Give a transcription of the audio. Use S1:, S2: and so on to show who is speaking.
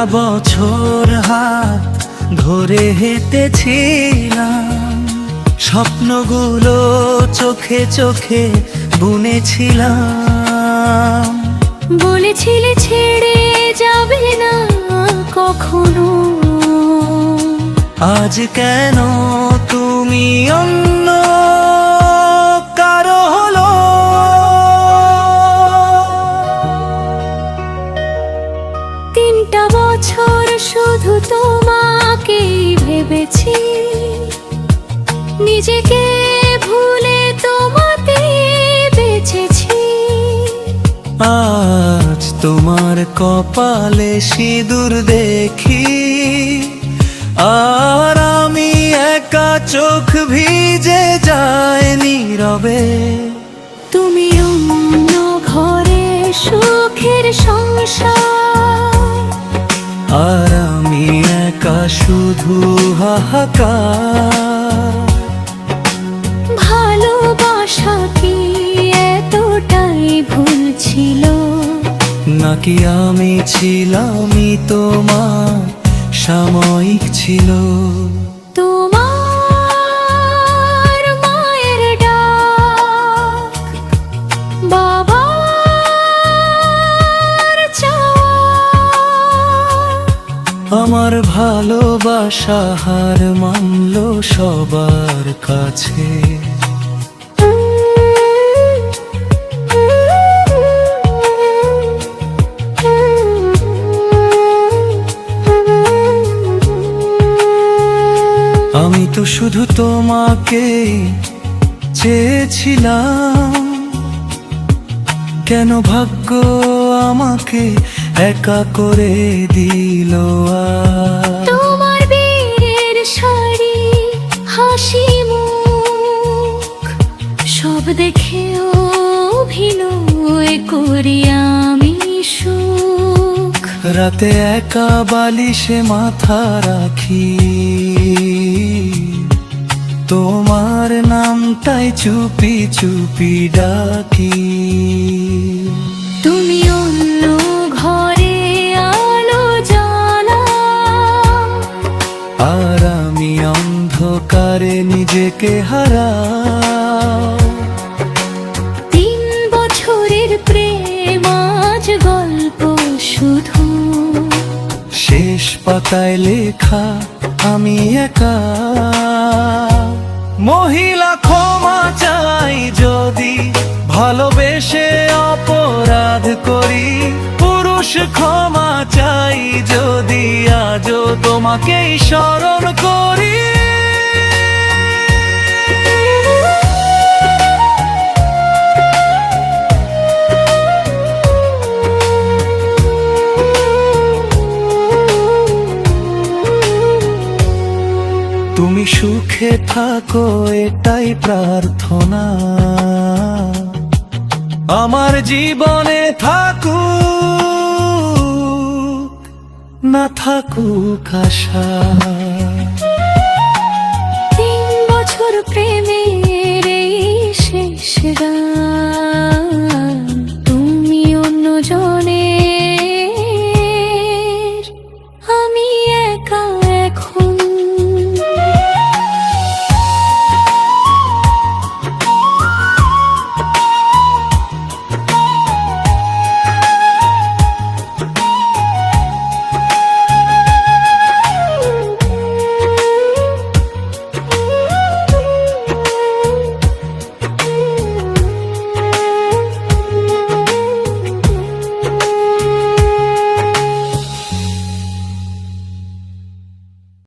S1: তিনটা বছর হাত ধরে হেঁটেছিলাম। স্বপ্নগুলো চোখে চোখে বুনেছিলাম।
S2: বলেছিলে ছেড়ে যাবে না কখনো।
S1: আজ কেন তুমি অন্য
S2: ভেবেছি নিজেকে ভুলে তোমাতে বেঁচেছি।
S1: আজ তোমার কপালে সিঁদুর দেখি। আর আমি একা চোখ ভিজে যায় নীরবে।
S2: তুমি অন্য ঘরে সুখের সংসার।
S1: আর আমি একা শুধু হাহাকার।
S2: ভালোবাসা কি এতটাই ভুল ছিল?
S1: নাকি আমি ছিলামই তোমার সাময়িক ছিল? আমার ভালোবাসা হার মানল সবার কাছে। আমি তো শুধু তোমাকে চেয়েছিলাম। কেন ভাগ্য আমাকে একা করে দিল?
S2: তোমার বীরের শাড়ি হাসি মুখ সব দেখে অভিনয় করি আমি সুখ।
S1: রাতে একা বালিশে মাথা রাখি। তোমার নামটাই চুপি চুপি ডাকি। আর আমি অন্ধকারে নিজেকে হারা
S2: তিন বছরের প্রেম আজ গল্প শুধু।
S1: শেষ পাতায় লেখা আমি একা। মহিলা ক্ষমা চাই যদি ভালোবেসে অপরাধ করি পুরুষ ক্ষমা তোমাকেই স্মরণ করি। তুমি সুখে থাকো এটাই প্রার্থনা। আমার জীবনে থাকুক না থাকুক আশা। তিন বছর প্রেমে শেষ তুমি অন্য জনের